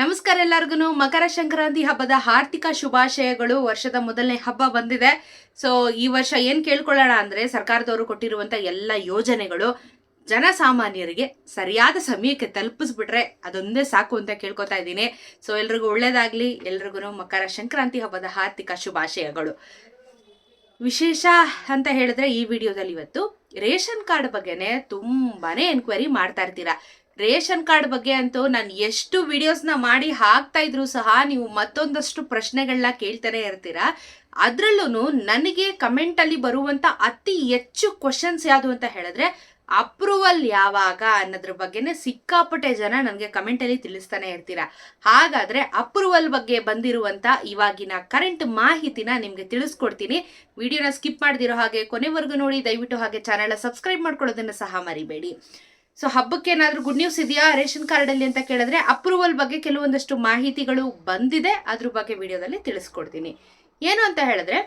ನಮಸ್ಕಾರ ಎಲ್ಲರಿಗೂ ಮಕರ ಸಂಕ್ರಾಂತಿ ಹಬ್ಬದ ಆರ್ಥಿಕ ಶುಭಾಶಯಗಳು. ವರ್ಷದ ಮೊದಲನೇ ಹಬ್ಬ ಬಂದಿದೆ. ಸೊ ಈ ವರ್ಷ ಏನು ಕೇಳ್ಕೊಳ್ಳೋಣ ಅಂದ್ರೆ ಸರ್ಕಾರದವರು ಕೊಟ್ಟಿರುವಂಥ ಎಲ್ಲ ಯೋಜನೆಗಳು ಜನಸಾಮಾನ್ಯರಿಗೆ ಸರಿಯಾದ ಸಮಯಕ್ಕೆ ತಲುಪಿಸ್ಬಿಟ್ರೆ ಅದೊಂದೇ ಸಾಕು ಅಂತ ಕೇಳ್ಕೊತಾ ಇದ್ದೀನಿ. ಸೊ ಎಲ್ರಿಗೂ ಒಳ್ಳೇದಾಗಲಿ. ಎಲ್ರಿಗೂ ಮಕರ ಸಂಕ್ರಾಂತಿ ಹಬ್ಬದ ಆರ್ಥಿಕ ಶುಭಾಶಯಗಳು. ವಿಶೇಷ ಅಂತ ಹೇಳಿದ್ರೆ ಈ ವಿಡಿಯೋದಲ್ಲಿ ಇವತ್ತು ರೇಷನ್ ಕಾರ್ಡ್ ಬಗ್ಗೆನೇ ತುಂಬಾನೇ ಎನ್ಕ್ವೈರಿ ಮಾಡ್ತಾ ಇರ್ತೀರಾ. ರೇಷನ್ ಕಾರ್ಡ್ ಬಗ್ಗೆ ಅಂತೂ ನಾನು ಎಷ್ಟು ವಿಡಿಯೋಸ್ನ ಮಾಡಿ ಹಾಕ್ತಾ ಇದ್ರು ಸಹ ನೀವು ಮತ್ತೊಂದಷ್ಟು ಪ್ರಶ್ನೆಗಳನ್ನ ಕೇಳ್ತಾನೆ ಇರ್ತೀರಾ. ಅದರಲ್ಲೂ ನನಗೆ ಕಮೆಂಟಲ್ಲಿ ಬರುವಂಥ ಅತಿ ಹೆಚ್ಚು ಕ್ವಶನ್ಸ್ ಯಾವುದು ಅಂತ ಹೇಳಿದ್ರೆ ಅಪ್ರೂವಲ್ ಯಾವಾಗ ಅನ್ನೋದ್ರ ಬಗ್ಗೆನೇ ಸಿಕ್ಕಾಪಟ್ಟೆ ಜನ ನನಗೆ ಕಮೆಂಟಲ್ಲಿ ತಿಳಿಸ್ತಾನೆ ಇರ್ತೀರಾ. ಹಾಗಾದರೆ ಅಪ್ರೂವಲ್ ಬಗ್ಗೆ ಬಂದಿರುವಂಥ ಇವಾಗಿನ ಕರೆಂಟ್ ಮಾಹಿತಿನ ನಿಮಗೆ ತಿಳಿಸ್ಕೊಡ್ತೀನಿ. ವಿಡಿಯೋನ ಸ್ಕಿಪ್ ಮಾಡ್ದಿರೋ ಹಾಗೆ ಕೊನೆವರೆಗೂ ನೋಡಿ, ದಯವಿಟ್ಟು ಹಾಗೆ ಚಾನೆಲ್ ಸಬ್ಸ್ಕ್ರೈಬ್ ಮಾಡ್ಕೊಳ್ಳೋದನ್ನು ಸಹ ಮರಿಬೇಡಿ. ಸೊ ಹಬ್ಬಕ್ಕೆ ಏನಾದ್ರೂ ಗುಡ್ ನ್ಯೂಸ್ ಇದೆಯಾ ರೇಷನ್ ಕಾರ್ಡ್ ಅಲ್ಲಿ ಅಂತ ಕೇಳಿದ್ರೆ ಅಪ್ರೂವಲ್ ಬಗ್ಗೆ ಕೆಲವೊಂದಷ್ಟು ಮಾಹಿತಿಗಳು ಬಂದಿದೆ. ಅದ್ರ ಬಗ್ಗೆ ವಿಡಿಯೋದಲ್ಲಿ ತಿಳಿಸ್ಕೊಡ್ತೀನಿ. ಏನು ಅಂತ ಹೇಳಿದ್ರೆ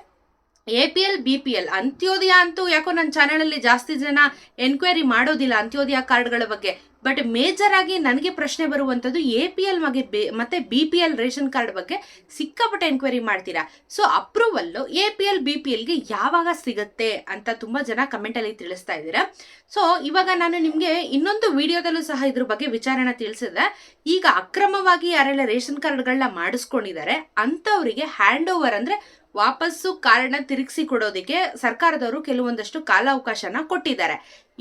A P L B P L Antyodaya ಅಂತೂ ಯಾಕೋ ನನ್ನ ಚಾನಲಲ್ಲಿ ಜಾಸ್ತಿ ಜನ ಎನ್ಕ್ವೈರಿ ಮಾಡೋದಿಲ್ಲ ಅಂತ್ಯೋದಯ ಕಾರ್ಡ್ಗಳ ಬಗ್ಗೆ. ಬಟ್ ಮೇಜರ್ ಆಗಿ ನನಗೆ ಪ್ರಶ್ನೆ ಬರುವಂಥದ್ದು ಎ ಪಿ ಎಲ್ ಮಗೆ ಬೆ- ಮತ್ತೆ B P L ration card ಬಗ್ಗೆ ಸಿಕ್ಕಾಪಟ್ಟೆ ಎನ್ಕ್ವೈರಿ ಮಾಡ್ತೀರಾ? So approval A P L B P ಎಲ್ಗೆ ಯಾವಾಗ ಸಿಗುತ್ತೆ ಅಂತ ತುಂಬ ಜನ ಕಮೆಂಟಲ್ಲಿ ತಿಳಿಸ್ತಾ ಇದ್ದೀರಾ? ಸೊ ಇವಾಗ ನಾನು ನಿಮಗೆ ಇನ್ನೊಂದು ವಿಡಿಯೋದಲ್ಲೂ ಸಹ ಇದ್ರ ಬಗ್ಗೆ ವಿಚಾರಣೆ ತಿಳಿಸಿದೆ. ಈಗ ಅಕ್ರಮವಾಗಿ ಯಾರೆಲ್ಲ ರೇಷನ್ ಕಾರ್ಡ್ಗಳನ್ನ ಮಾಡಿಸ್ಕೊಂಡಿದ್ದಾರೆ, ಅಂಥವರಿಗೆ ಹ್ಯಾಂಡ್ ಓವರ್ ಅಂದರೆ ವಾಪಸ್ಸು ಕಾರ್ಡ್ನ ತಿರುಗಿಸಿ ಕೊಡೋದಕ್ಕೆ ಸರ್ಕಾರದವರು ಕೆಲವೊಂದಷ್ಟು ಕಾಲಾವಕಾಶನ ಕೊಟ್ಟಿದ್ದಾರೆ.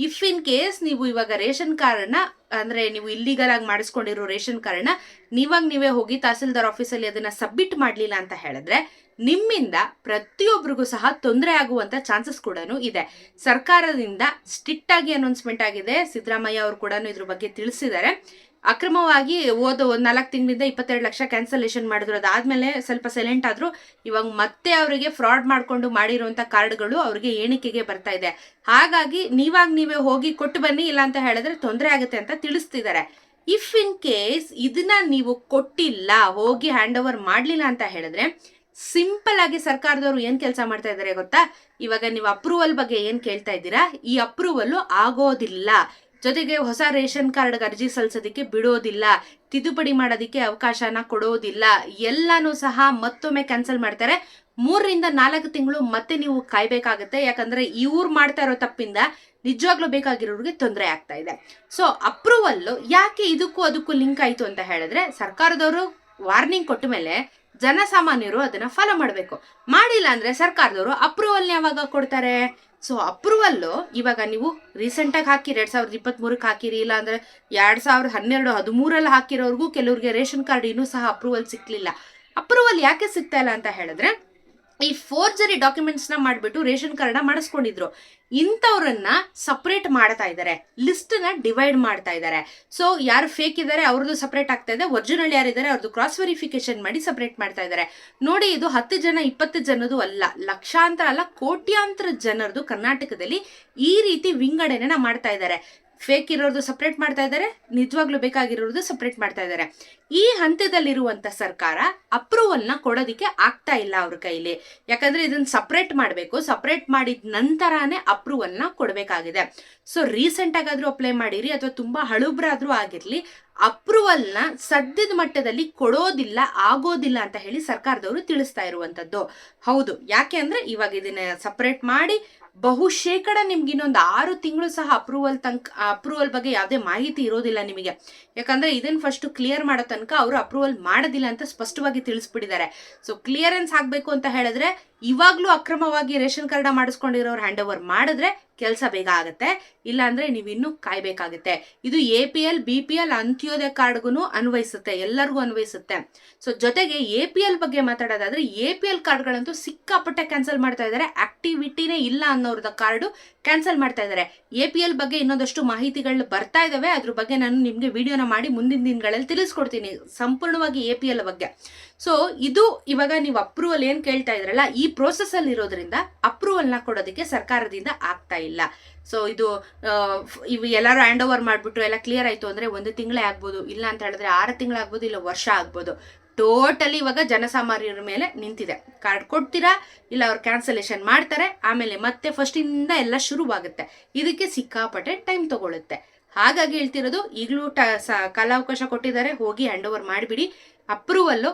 ಇಫ್ ಇನ್ ಕೇಸ್ ನೀವು ಇವಾಗ ರೇಷನ್ ಕಾರ್ಡ್ನ ಅಂದ್ರೆ ನೀವು ಇಲ್ಲಿಗಲ್ ಆಗಿ ಮಾಡಿಸ್ಕೊಂಡಿರೋ ರೇಷನ್ ಕಾರ್ಡ್ನ ನೀವಾಗ ನೀವೇ ಹೋಗಿ ತಹಸೀಲ್ದಾರ್ ಆಫೀಸಲ್ಲಿ ಅದನ್ನ ಸಬ್ಮಿಟ್ ಮಾಡಲಿಲ್ಲ ಅಂತ ಹೇಳಿದ್ರೆ, ನಿಮ್ಮಿಂದ ಪ್ರತಿಯೊಬ್ಬರಿಗೂ ಸಹ ತೊಂದರೆ ಆಗುವಂತ ಚಾನ್ಸಸ್ ಕೂಡ ಇದೆ. ಸರ್ಕಾರದಿಂದ ಸ್ಟ್ರಿಕ್ಟ್ ಆಗಿ ಅನೌನ್ಸ್ಮೆಂಟ್ ಆಗಿದೆ. ಸಿದ್ದರಾಮಯ್ಯ ಅವರು ಕೂಡ ಇದ್ರ ಬಗ್ಗೆ ತಿಳಿಸಿದ್ದಾರೆ. ಅಕ್ರಮವಾಗಿ ಓದು ಒಂದು ನಾಲ್ಕು ತಿಂಗಳಿಂದ ಇಪ್ಪತ್ತೆರಡು ಲಕ್ಷ ಕ್ಯಾನ್ಸಲೇಷನ್ ಮಾಡಿದ್ರು. ಅದಾದ್ಮೇಲೆ ಸ್ವಲ್ಪ ಸೈಲೆಂಟ್ ಆದ್ರು ಇವಾಗ ಮತ್ತೆ ಅವರಿಗೆ ಫ್ರಾಡ್ ಮಾಡ್ಕೊಂಡು ಮಾಡಿರುವಂಥ ಕಾರ್ಡ್ಗಳು ಅವರಿಗೆ ಎಣಿಕೆಗೆ ಬರ್ತಾ ಇದೆ. ಹಾಗಾಗಿ ನೀವಾಗ ನೀವೇ ಹೋಗಿ ಕೊಟ್ಟು ಬನ್ನಿ, ಇಲ್ಲ ಅಂತ ಹೇಳಿದ್ರೆ ತೊಂದರೆ ಆಗುತ್ತೆ ಅಂತ ತಿಳಿಸ್ತಿದ್ದಾರೆ. ಇಫ್ ಇನ್ ಕೇಸ್ ಇದನ್ನ ನೀವು ಕೊಟ್ಟಿಲ್ಲ, ಹೋಗಿ ಹ್ಯಾಂಡ್ ಓವರ್ ಮಾಡಲಿಲ್ಲ ಅಂತ ಹೇಳಿದ್ರೆ ಸಿಂಪಲ್ ಆಗಿ ಸರ್ಕಾರದವರು ಏನ್ ಕೆಲಸ ಮಾಡ್ತಾ ಇದ್ದಾರೆ ಗೊತ್ತಾ? ಇವಾಗ ನೀವು ಅಪ್ರೂವಲ್ ಬಗ್ಗೆ ಏನ್ ಕೇಳ್ತಾ ಇದ್ದೀರಾ? ಈ ಅಪ್ರೂವಲ್ ಆಗೋದಿಲ್ಲ ಜೊತೆಗೆ ಹೊಸ ರೇಷನ್ ಕಾರ್ಡ್ಗೆ ಅರ್ಜಿ ಸಲ್ಲಿಸೋದಕ್ಕೆ ಬಿಡೋದಿಲ್ಲ, ತಿದ್ದುಪಡಿ ಮಾಡೋದಕ್ಕೆ ಅವಕಾಶನ ಕೊಡೋದಿಲ್ಲ, ಎಲ್ಲಾನು ಸಹ ಮತ್ತೊಮ್ಮೆ ಕ್ಯಾನ್ಸಲ್ ಮಾಡ್ತಾರೆ. ಮೂರರಿಂದ ನಾಲ್ಕು ತಿಂಗಳು ಮತ್ತೆ ನೀವು ಕಾಯ್ಬೇಕಾಗತ್ತೆ. ಯಾಕಂದ್ರೆ ಇವ್ರು ಮಾಡ್ತಾ ಇರೋ ತಪ್ಪಿಂದ ನಿಜವಾಗ್ಲೂ ಬೇಕಾಗಿರೋರಿಗೆ ತೊಂದರೆ ಆಗ್ತಾ ಇದೆ. ಸೊ ಅಪ್ರೂವಲ್ ಯಾಕೆ ಇದಕ್ಕೂ ಅದಕ್ಕೂ ಲಿಂಕ್ ಆಯ್ತು ಅಂತ ಹೇಳಿದ್ರೆ, ಸರ್ಕಾರದವರು ವಾರ್ನಿಂಗ್ ಕೊಟ್ಟ ಮೇಲೆ ಜನಸಾಮಾನ್ಯರು ಅದನ್ನ ಫಾಲೋ ಮಾಡಬೇಕು. ಮಾಡಿಲ್ಲ ಅಂದ್ರೆ ಸರ್ಕಾರದವರು ಅಪ್ರೂವಲ್ ಯಾವಾಗ ಕೊಡ್ತಾರೆ? ಸೊ ಅಪ್ರೂವಲ್ಲು ಇವಾಗ ನೀವು ರೀಸೆಂಟಾಗಿ ಹಾಕಿರಿ ಎರಡು ಸಾವಿರದ ಇಪ್ಪತ್ತ್ ಮೂರಕ್ಕೆ ಹಾಕಿರಿ, ಇಲ್ಲ ಅಂದರೆ ಎರಡು ಸಾವಿರದ ಹನ್ನೆರಡು ಹದಿಮೂರಲ್ಲಿ ಹಾಕಿರೋರ್ಗೂ ಕೆಲವ್ರಿಗೆ ರೇಷನ್ ಕಾರ್ಡ್ ಇನ್ನೂ ಸಹ ಅಪ್ರೂವಲ್ ಸಿಕ್ಕಲಿಲ್ಲ ಅಪ್ರೂವಲ್ ಯಾಕೆ ಸಿಗ್ತಾ ಇಲ್ಲ ಅಂತ ಹೇಳಿದ್ರೆ ಈ ಫೋರ್ಜರಿ ಡಾಕ್ಯುಮೆಂಟ್ಸ್ನ ಮಾಡ್ಬಿಟ್ಟು ರೇಷನ್ ಕಾರ್ಡ್ನ ಮಾಡಿಸ್ಕೊಂಡಿದ್ರು. ಇಂಥವ್ರನ್ನ ಸಪ್ರೇಟ್ ಮಾಡ್ತಾ ಇದ್ದಾರೆ ಲಿಸ್ಟ್ನ ಡಿವೈಡ್ ಮಾಡ್ತಾ ಇದ್ದಾರೆ ಸೊ ಯಾರು ಫೇಕ್ ಇದ್ದಾರೆ ಅವ್ರದ್ದು ಸಪ್ರೇಟ್ ಆಗ್ತಾ ಇದೆ. ಒರಿಜಿನಲ್ ಯಾರಿದ್ದಾರೆ ಅವ್ರದ್ದು ಕ್ರಾಸ್ ವೆರಿಫಿಕೇಶನ್ ಮಾಡಿ ಸಪ್ರೇಟ್ ಮಾಡ್ತಾ ಇದ್ದಾರೆ ನೋಡಿ, ಇದು ಹತ್ತು ಜನ, ಇಪ್ಪತ್ತು ಜನದು ಅಲ್ಲ. ಲಕ್ಷಾಂತರ ಅಲ್ಲ, ಕೋಟ್ಯಾಂತರ ಜನರದು ಕರ್ನಾಟಕದಲ್ಲಿ ಈ ರೀತಿ ವಿಂಗಡಣೆನ ಮಾಡ್ತಾ ಇದ್ದಾರೆ ಫೇಕ್ ಇರೋದು ಸಪ್ರೇಟ್ ಮಾಡ್ತಾ ಇದ್ದಾರೆ ನಿಜವಾಗ್ಲೂ ಬೇಕಾಗಿರೋದು ಸಪ್ರೇಟ್ ಮಾಡ್ತಾ ಇದ್ದಾರೆ ಈ ಹಂತದಲ್ಲಿರುವಂತ ಸರ್ಕಾರ ಅಪ್ರೂವಲ್ನ ಕೊಡೋದಿಕ್ಕೆ ಆಗ್ತಾ ಇಲ್ಲ ಅವ್ರ ಕೈಲಿ. ಯಾಕಂದ್ರೆ ಇದನ್ನ ಸಪ್ರೇಟ್ ಮಾಡಬೇಕು ಸಪ್ರೇಟ್ ಮಾಡಿದ ನಂತರನೇ ಅಪ್ರೂವಲ್ನ ಕೊಡಬೇಕಾಗಿದೆ. ಸೊ ರೀಸೆಂಟ್ ಆಗಾದ್ರೂ ಅಪ್ಲೈ ಮಾಡಿರಿ, ಅಥವಾ ತುಂಬಾ ಹಳುಬ್ರಾದ್ರೂ ಆಗಿರ್ಲಿ ಅಪ್ರೂವಲ್ನ ಸದ್ಯದ ಮಟ್ಟದಲ್ಲಿ ಕೊಡೋದಿಲ್ಲ, ಆಗೋದಿಲ್ಲ ಅಂತ ಹೇಳಿ ಸರ್ಕಾರದವರು ತಿಳಿಸ್ತಾ ಇರುವಂತದ್ದು. ಹೌದು. ಯಾಕೆ ಅಂದ್ರೆ ಇವಾಗ ಇದನ್ನ ಸಪ್ರೇಟ್ ಮಾಡಿ ಬಹುಶೇಕಡ ನಿಮ್ಗೆ ಇನ್ನೊಂದು ಆರು ತಿಂಗಳು ಸಹ ಅಪ್ರೂವಲ್ ತನಕ ಅಪ್ರೂವಲ್ ಬಗ್ಗೆ ಯಾವುದೇ ಮಾಹಿತಿ ಇರೋದಿಲ್ಲ ನಿಮಗೆ. ಯಾಕಂದ್ರೆ ಇದನ್ನ ಫಸ್ಟ್ ಕ್ಲಿಯರ್ ಮಾಡೋ ತನಕ ಅವರು ಅಪ್ರೂವಲ್ ಮಾಡೋದಿಲ್ಲ ಅಂತ ಸ್ಪಷ್ಟವಾಗಿ ತಿಳಿಸ್ಬಿಟ್ಟಿದ್ದಾರೆ. ಸೊ ಕ್ಲಿಯರೆನ್ಸ್ ಆಗಬೇಕು ಅಂತ ಹೇಳಿದ್ರೆ ಇವಾಗ್ಲೂ ಅಕ್ರಮವಾಗಿ ರೇಷನ್ ಕಾರ್ಡ್ ಮಾಡಿಸ್ಕೊಂಡಿರೋರು ಹ್ಯಾಂಡ್ ಓವರ್ ಮಾಡಿದ್ರೆ ಕೆಲಸ ಬೇಗ ಆಗುತ್ತೆ. ಇಲ್ಲ ಅಂದ್ರೆ ನೀವು ಇನ್ನೂ ಕಾಯಬೇಕಾಗುತ್ತೆ. ಇದು A P L B P L Antyodaya ಕಾರ್ಡ್ಗೂ ಅನ್ವಯಿಸುತ್ತೆ. ಎಲ್ಲರಿಗೂ ಅನ್ವಯಿಸುತ್ತೆ. ಸೊ ಜೊತೆಗೆ ಎ ಪಿ ಎಲ್ ಬಗ್ಗೆ ಮಾತಾಡೋದಾದ್ರೆ ಎ ಪಿ ಎಲ್ ಕಾರ್ಡ್ಗಳಂತೂ ಸಿಕ್ಕಾಪಟ್ಟೆ ಕ್ಯಾನ್ಸಲ್ ಮಾಡ್ತಾ ಇದ್ದಾರೆ ಆಕ್ಟಿವಿಟಿನೇ ಇಲ್ಲ ಅನ್ನೋರದ ಕಾರ್ಡು ಕ್ಯಾನ್ಸಲ್ ಮಾಡ್ತಾ ಇದ್ದಾರೆ ಎ ಪಿ ಎಲ್ ಬಗ್ಗೆ ಇನ್ನೊಂದಷ್ಟು ಮಾಹಿತಿಗಳು ಬರ್ತಾ ಇದಾವೆ. ಅದ್ರ ಬಗ್ಗೆ ನಾನು ನಿಮಗೆ ವಿಡಿಯೋನ ಮಾಡಿ ಮುಂದಿನ ದಿನಗಳಲ್ಲಿ ತಿಳಿಸ್ಕೊಡ್ತೀನಿ. ಸಂಪೂರ್ಣವಾಗಿ ಎ ಪಿ ಎಲ್ ಬಗ್ಗೆ. ಸೊ ಇದು ಇವಾಗ ನೀವು ಅಪ್ರೂವಲ್ ಏನು ಕೇಳ್ತಾ ಇದ್ರಲ್ಲ, ಈ ಪ್ರೋಸೆಸ್ ಅಲ್ಲಿ ಇರೋದ್ರಿಂದ ಅಪ್ರೂವಲ್ನ ಕೊಡೋದಕ್ಕೆ ಸರ್ಕಾರದಿಂದ ಆಗ್ತಾ ಇಲ್ಲ. ಸೊ ಇದು ಇವು ಎಲ್ಲರೂ ಹ್ಯಾಂಡ್ ಓವರ್ ಮಾಡಿಬಿಟ್ಟು ಎಲ್ಲ ಕ್ಲಿಯರ್ ಆಯ್ತು ಅಂದ್ರೆ ಒಂದು ತಿಂಗಳೇ ಆಗ್ಬೋದು, ಇಲ್ಲ ಅಂತ ಹೇಳಿದ್ರೆ ಆರು ತಿಂಗಳಾಗ್ಬೋದು ಇಲ್ಲ ವರ್ಷ ಆಗ್ಬೋದು. ಟೋಟಲಿ ಇವಾಗ ಜನಸಾಮಾನ್ಯರ ಮೇಲೆ ನಿಂತಿದೆ. ಕಾರ್ಡ್ ಕೊಡ್ತೀರಾ? ಇಲ್ಲ ಅವ್ರು ಕ್ಯಾನ್ಸಲೇಷನ್ ಮಾಡ್ತಾರೆ, ಆಮೇಲೆ ಮತ್ತೆ ಫಸ್ಟ್ ಇಂದ ಎಲ್ಲ ಶುರುವಾಗುತ್ತೆ. ಇದಕ್ಕೆ ಸಿಕ್ಕಾಪಟ್ಟೆ ಟೈಮ್ ತಗೊಳುತ್ತೆ. ಹಾಗಾಗಿ ಹೇಳ್ತಿರೋದು, ಈಗಲೂ ಟ, ಸ, ಕಾಲಾವಕಾಶ ಕೊಟ್ಟಿದ್ದಾರೆ, ಹೋಗಿ ಹ್ಯಾಂಡ್ ಓವರ್ ಮಾಡಿಬಿಡಿ. ಅಪ್ರೂವಲ್ಲು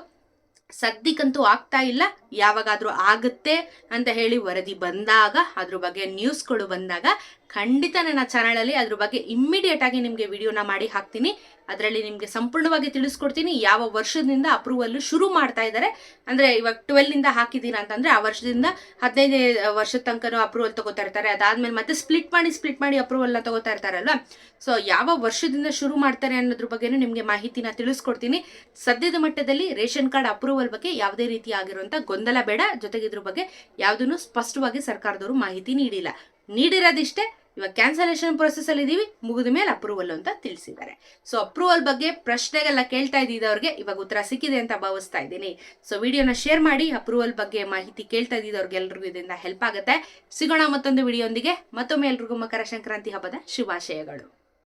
ಸದ್ಯಕ್ಕಂತೂ ಆಗ್ತಾ ಇಲ್ಲ. ಯಾವಾಗಾದ್ರೂ ಆಗುತ್ತೆ ಅಂತ ಹೇಳಿ ವರದಿ ಬಂದಾಗ ಅದ್ರ ಬಗ್ಗೆ ನ್ಯೂಸ್ಗಳು ಬಂದಾಗ ಖಂಡಿತ ನನ್ನ ಚಾನಲಲ್ಲಿ ಅದ್ರ ಬಗ್ಗೆ ಇಮ್ಮಿಡಿಯೇಟ್ ಆಗಿ ನಿಮಗೆ ವಿಡಿಯೋನ ಮಾಡಿ ಹಾಕ್ತೀನಿ. ಅದರಲ್ಲಿ ನಿಮಗೆ ಸಂಪೂರ್ಣವಾಗಿ ತಿಳಿಸ್ಕೊಡ್ತೀನಿ. ಯಾವ ವರ್ಷದಿಂದ ಅಪ್ರೂವಲ್ ಶುರು ಮಾಡ್ತಾ ಇದ್ದಾರೆ. ಅಂದ್ರೆ ಇವಾಗ ಟ್ವೆಲ್ನಿಂದ ಹಾಕಿದ್ದೀರಾ ಅಂತಂದ್ರೆ ಆ ವರ್ಷದಿಂದ ಹದಿನೈದನೇ ವರ್ಷದ ತನಕನೂ ಅಪ್ರೂವಲ್ ತಗೋತಾ ಇರ್ತಾರೆ. ಅದಾದಮೇಲೆ ಮತ್ತೆ ಸ್ಪ್ಲಿಟ್ ಮಾಡಿ ಸ್ಪ್ಲಿಟ್ ಮಾಡಿ ಅಪ್ರೂವಲ್ನ ತಗೋತಾ ಇರ್ತಾರಲ್ವ? ಸೊ ಯಾವ ವರ್ಷದಿಂದ ಶುರು ಮಾಡ್ತಾರೆ ಅನ್ನೋದ್ರ ಬಗ್ಗೆನೂ ನಿಮಗೆ ಮಾಹಿತಿನ ತಿಳಿಸ್ಕೊಡ್ತೀನಿ. ಸದ್ಯದ ಮಟ್ಟದಲ್ಲಿ ರೇಷನ್ ಕಾರ್ಡ್ ಅಪ್ರೂವಲ್ ಬಗ್ಗೆ ಯಾವುದೇ ರೀತಿ ಆಗಿರುವಂತ ಗೊಂದಲ ಬೇಡ. ಜೊತೆಗೆ ಇದ್ರ ಬಗ್ಗೆ ಯಾವುದನ್ನು ಸ್ಪಷ್ಟವಾಗಿ ಸರ್ಕಾರದವರು ಮಾಹಿತಿ ನೀಡಿಲ್ಲ. ನೀಡಿರೋದಿಷ್ಟೇ. ಇವಾಗ ಕ್ಯಾನ್ಸಲೇಷನ್ ಪ್ರೊಸೆಸ್ ಅಲ್ಲಿ ಇದೀವಿ, ಮುಗಿದ ಮೇಲೆ ಅಪ್ರೂವಲ್ ಅಂತ ತಿಳಿಸಿದ್ದಾರೆ. ಸೊ ಅಪ್ರೂವಲ್ ಬಗ್ಗೆ ಪ್ರಶ್ನೆಗೆಲ್ಲ ಕೇಳ್ತಾ ಇದ್ದಿದ್ದವ್ರಿಗೆ ಇವಾಗ ಉತ್ತರ ಸಿಕ್ಕಿದೆ ಅಂತ ಭಾವಿಸ್ತಾ ಇದ್ದೀನಿ. ಸೊ ವಿಡಿಯೋನ ಶೇರ್ ಮಾಡಿ ಅಪ್ರೂವಲ್ ಬಗ್ಗೆ ಮಾಹಿತಿ ಕೇಳ್ತಾ ಇದ್ದಿದ್ದವ್ರಿಗೆಲ್ರಿಗೂ ಇದರಿಂದ ಹೆಲ್ಪ್ ಆಗುತ್ತೆ. ಸಿಗೋಣ ಮತ್ತೊಂದು ವಿಡಿಯೋಂದಿಗೆ. ಮತ್ತೊಮ್ಮೆ ಎಲ್ರಿಗೂ ಮಕರ ಸಂಕ್ರಾಂತಿ ಹಬ್ಬದ ಶುಭಾಶಯಗಳು.